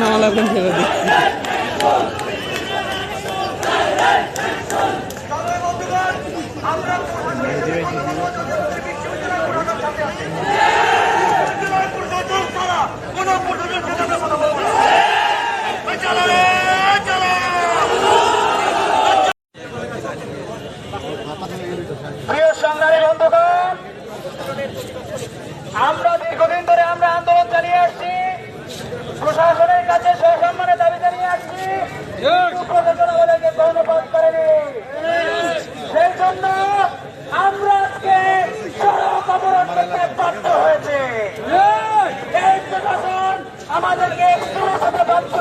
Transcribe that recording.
নামা লাগবেন সেটা দেখছি প্রিয় সংগ্রামী বন্ধুগণ, আমরা দীর্ঘদিন ধরে আমরা আন্দোলন চালিয়ে আসছি, প্রশাসনের কাছে সসম্মানে দাবি জানিয়ে আসছি প্রশাসন আমাদেরকে কর্ণপাত করেনি। সেই জন্য আমরা আজকে সড়ক অবরোধ করতে বাধ্য হয়েছে। এই প্রশাসন আমাদেরকে বাধ্য